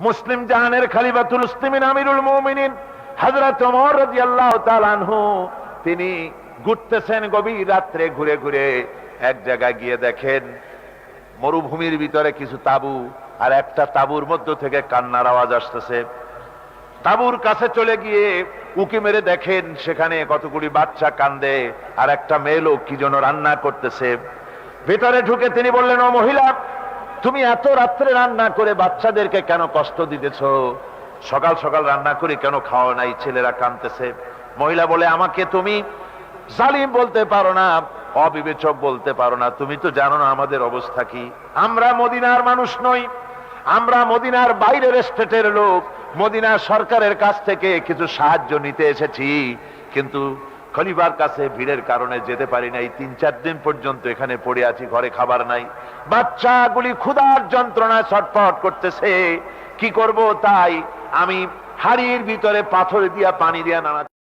মুসলিম জাহানের খালিফাতুল মুসলিমিন, আমিরুল মুমিনিন, হযরত ওমর রাদিয়াল্লাহু তাআলা আনহু, তিনি ঘুরতেছেন গভীর রাত্রে ঘুরে ঘুরে এক জায়গায় গিয়ে দেখেন মরুভূমির ভিতরে কিছু তাবু আর একটা তাবুর মধ্য থেকে কান্নার আওয়াজ আসতেছে। তাবুর কাছে চলে গিয়ে উকি মেরে দেখেন সেখানে কতগুলি বাচ্চা কান্দে আর একটা মেয়ে লোক কি যেন রান্না করতেছে। ভেতরে ঢুকে তিনি বললেন, ও মহিলা তুমি এত রাত্রে রান্না করে বাচ্চাদেরকে কেন কষ্ট দিতেছ? সকাল সকাল রান্না করে কেন খাওয়া নাই? ছেলেরা কানতেছে মহিলা বলে, আমাকে তুমি জালিম বলতে পারো না, অবিবেচক বলতে পারো না। তুমি তো জানো না আমাদের অবস্থা কি। আমরা মদিনার মানুষ নই। আমরা মদিনার বাইরের স্টেটের লোক। মদিনার সরকারের কাছ থেকে কিছু সাহায্য নিতে এসেছি। কিন্তু খলিফার কাছে ভিড়ের কারণে যেতে পারি নাই। তিন, চার দিন পর্যন্ত এখানে পড়ে আছি, ঘরে খাবার নাই। বাচ্চাগুলি ক্ষুধার যন্ত্রণায় ছটফট করতেছে। কি করব তাই আমি হাড়ির ভিতরে পাথর দিয়া পানি দিয়া নানা